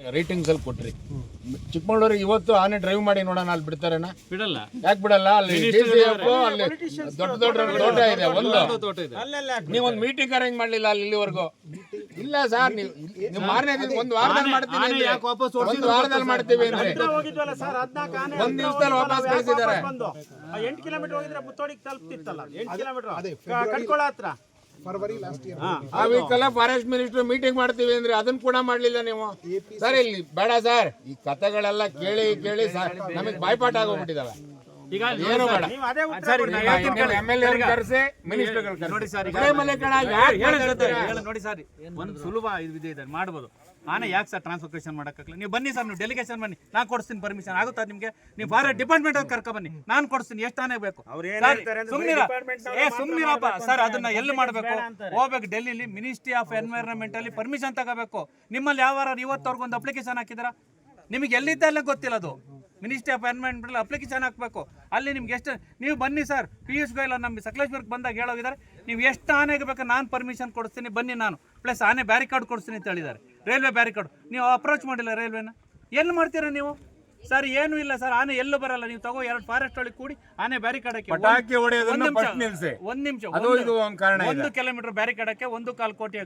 Ratings ಅಲ್ಲಿ ಕೊಟ್ರಿ. ಚಿಕ್ಕಮಗಳೂರಿಗೆ ಇವತ್ತು ಆನೆ ಡ್ರೈವ್ ಮಾಡಿ ನೋಡೋಣ ಅಲ್ಲಿ ಬಿಡ್ತಾರೇನ? ಬಿಡಲ್ಲ. ಯಾಕೆ ಬಿಡಲ್ಲ? ಅಲ್ಲಿ DCF ಅಲ್ಲಿ ದೊಡ್ಡ ದೊಡ್ಡ ತೋಟ ಇದೆ ಒಂದು. ತೋಟ ಇದೆ. ನೀವೊಂದು ಮೀಟಿಂಗ್ ಅರೇಂಜ್ ಮಾಡ್ಲಿಲ್ಲ ಅಲ್ಲಿ ಇಲ್ಲಿವರೆಗೂ? ಇಲ್ಲ ಸರ್ ನೀವು ನೀವು ಮಾರನೇ ದಿನ ಒಂದು ವಾರದಲ್ಲಿ ಮಾಡ್ತೀನಿ ಅಂದ್ರೆ ವಾಪಸ್ ಒಂದು ವಾರದಲ್ಲಿ ಮಾಡ್ತೀವಿ ಅಂದ್ರೆ. ಹೋಗಿದ್ವಲ್ಲ ಸರ್ ಹದ್ನಾಲ್ಕು ಆನೆ ಒಂದ್ ದಿವಸದಲ್ಲಿ ವಾಪಸ್ ಕಳಿಸಿದ್ದಾರೆ? ಬಂದು? ಎಂಟು ಕಿಲೋಮೀಟರ್ ಹೋಗಿದ್ರೆ ಮುತ್ತೋಡಿಗೆ ತಲುಪ್ತಿತ್ತಲ್ಲ? ಎಂಟು ಕಿಲೋಮೀಟರ್. ಕಟ್ಕೊಳ ಹತ್ರ. ಫರ್ವರಿ ಲಾಸ್ಟ್ ಇಯರ್ ಆ ವೀಕಲ್ಲ ಫಾರೆಸ್ಟ್ ಮಿನಿಸ್ಟರ್ ಮೀಟಿಂಗ್ ಮಾಡ್ತೀವಿ ಅಂದ್ರೆ ಅದನ್ನ ಕೂಡ ಮಾಡ್ಲಿಲ್ಲ ನೀವು. ಸರ್ ಇಲ್ಲಿ ಬೇಡ ಸರ್. ಈ ಕಥೆಗಳೆಲ್ಲ ಕೇಳಿ ಕೇಳಿ ನಮಗೆ ಬಾಯ್ಪಾಠ ಆಗೋಗ್ಬಿಟ್ಟಿದಾವೆ. ಈಗ ಏನು ಬೇಡ. ನೀವು ಅದೇ ಉತ್ತರ ಸರ್, ನಾ ಹೇಳ್ತೀನಿ ಕೇಳಿ. ಎಂ ಎಲ್ ಎ ಕರೆಸಿ ಮಿನಿಸ್ಟರ್ ನೋಡಿ ಸರ್ ಈಗ ಹೇಳು ನೋಡಿ ಸರ್ ಒಂದು ಸುಲಭ ಇದು ಇದೆ ಮಾಡ್ಬೋದು. ಆನೆ ಯಾಕೆ ಸರ್ ಟ್ರಾನ್ಸ್ಫರ್ಕೇಶನ್ ಮಾಡೋಕ್ಕಾಗಲ್ಲ ನೀವು ಬನ್ನಿ ಸರ್ ನೀವು ಡೆಲಿಗೇಷನ್ ಬನ್ನಿ. ನಾನು ಕೊಡಿಸ್ತೀನಿ ಪರ್ಮಿಷನ್ ಆಗುತ್ತಾ ನಿಮಗೆ? ನೀವು ಫಾರೆಸ್ಟ್ ಡಿಪಾರ್ಟ್ಮೆಂಟ್ ಅವ್ರು ಕರ್ಕೊ ಬನ್ನಿ. ನಾನು ಕೊಡಿಸ್ತೀನಿ ಎಷ್ಟು ಆನೆ ಬೇಕು? ಅವ್ರು ಏನ್ ಸರ್, ಹೇಳ್ತಾರೆ ಅಂದ್ರೆ ಸುಮ್ನಿರ. department ಅವ್ರು ಏ ಮಾತ್ರ ಸುಮ್ನಿರಪ್ಪ. ಮಾಡ್ಬೇಕು ಸರ್ ಅದನ್ನ ಎಲ್ಲಿ ಮಾಡಬೇಕು? ಹೋಗ್ಬೇಕು ಡೆಲ್ಲಿಲಿ ಮಿನಿಸ್ಟ್ರಿ ಆಫ್ ಎನ್ವೈರನ್ಮೆಂಟ್ ಅಲ್ಲಿ ಪರ್ಮಿಷನ್ ತಗೋಬೇಕು. ನಿಮ್ಮಲ್ಲಿ ಯಾವ ಇವತ್ತವರೆಗೂ ಒಂದು ಅಪ್ಲಿಕೇಶನ್ ಹಾಕಿದಾರ ನಿಮಗೆ ಎಲ್ಲಿದ್ದಲ್ಲ ಗೊತ್ತಿಲ್ಲ ಅದು. ಮಿನಿಸ್ಟ್ರಿ ಆಫ್ ಎನ್ವೈರನ್ಮೆಂಟ್ ಅಪ್ಲಿಕೇಶನ್ ಹಾಕಬೇಕು. ಅಲ್ಲಿ ನಿಮ್ಗೆ ಎಷ್ಟು ನೀವು ಬನ್ನಿ ಸರ್ ಪಿಯೂಷ್ ಗೋಯಲ್ ನಮ್ಮ ಸಕಲೇಶ್ವರಕ್ಕೆ ಬಂದಾಗ ಹೇಳೋಗಿದ್ದಾರೆ ನೀವು ಎಷ್ಟು ಆನೆಗೆ ಬೇಕು ನಾನು ಪರ್ಮಿಷನ್ ಕೊಡಿಸ್ತೀನಿ ಬನ್ನಿ ನಾನು. ಪ್ಲಸ್ ಆನೆ ಬ್ಯಾರಿಕಾರ್ಡ್ ಕೊಡಿಸ್ತೀನಿ ಅಂತ ಹೇಳಿದ್ದಾರೆ. ರೈಲ್ವೆ ಬ್ಯಾರಿಕಾರ್ಡ್ ನೀವು ಅಪ್ರೋಚ್ ಮಾಡಿಲ್ಲ ರೈಲ್ವೆನ ಎಲ್ಲಿ ಮಾಡ್ತೀರಾ ನೀವು? ಸರ್ ಏನು ಇಲ್ಲ ಸರ್ ಆನೆ ಎಲ್ಲೂ ಬರಲ್ಲ. ನೀವು ತಗೋ ಎರಡು ಫಾರೆಸ್ಟ್ ಒಳಗೆ ಕೂಡಿ ಆನೆ ಹೊಡೆಯೋದನ್ನ ಒಂದ್ ನಿಮಿಷ. ಒಂದ್ ಕಿಲೋಮೀಟರ್ ಬ್ಯಾರಿಕಾಡಕ್ಕೆ ಒಂದು ಕಾಲು ಕೋಟಿ